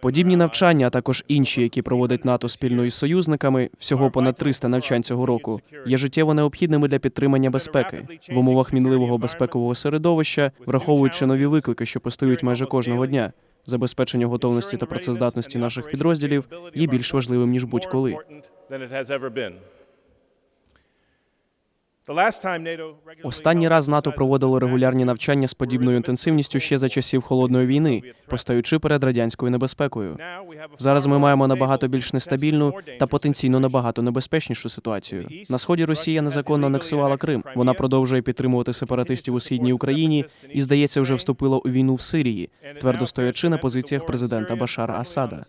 Подібні навчання, а також інші, які проводить НАТО спільно із союзниками, всього понад 300 навчань цього року, є життєво необхідними для підтримання безпеки в умовах мінливого безпекового середовища, враховуючи нові виклики, що постають майже кожного дня. Забезпечення готовності та працездатності наших підрозділів є більш важливим ніж будь-коли. Останній раз НАТО проводило регулярні навчання з подібною інтенсивністю ще за часів холодної війни, постаючи перед радянською небезпекою. Зараз ми маємо набагато більш нестабільну та потенційно набагато небезпечнішу ситуацію. На сході Росія незаконно анексувала Крим. Вона продовжує підтримувати сепаратистів у східній Україні і, здається, вже вступила у війну в Сирії, твердо стоячи на позиціях президента Башара Асада.